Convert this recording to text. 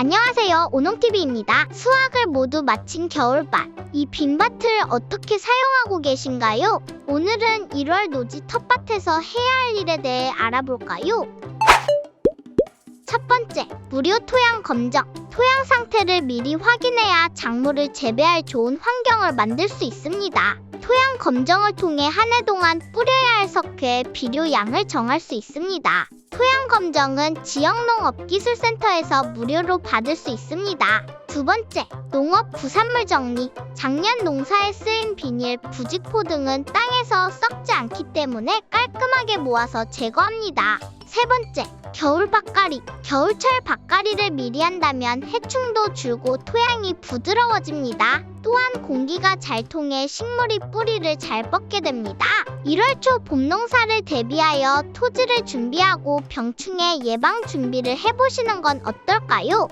안녕하세요. 오농TV입니다. 수학을 모두 마친 겨울밭. 이 빈밭을 어떻게 사용하고 계신가요? 오늘은 1월 노지 텃밭에서 해야 할 일에 대해 알아볼까요? 첫 번째, 무료 토양 검정. 토양 상태를 미리 확인해야 작물을 재배할 좋은 환경을 만들 수 있습니다. 토양 검정을 통해 한 해 동안 뿌려야 할 석회의 비료 양을 정할 수 있습니다. 토양 검정은 지역농업기술센터에서 무료로 받을 수 있습니다. 두 번째, 농업 부산물 정리. 작년 농사에 쓰인 비닐, 부직포 등은 땅에서 썩지 않기 때문에 깔끔하게 모아서 제거합니다. 세 번째, 겨울 밭가리. 겨울철 밭가리를 미리 한다면 해충도 줄고 토양이 부드러워집니다. 또한 공기가 잘 통해 식물이 뿌리를 잘 뻗게 됩니다. 1월 초 봄 농사를 대비하여 토지를 준비하고 병충해 예방 준비를 해보시는 건 어떨까요?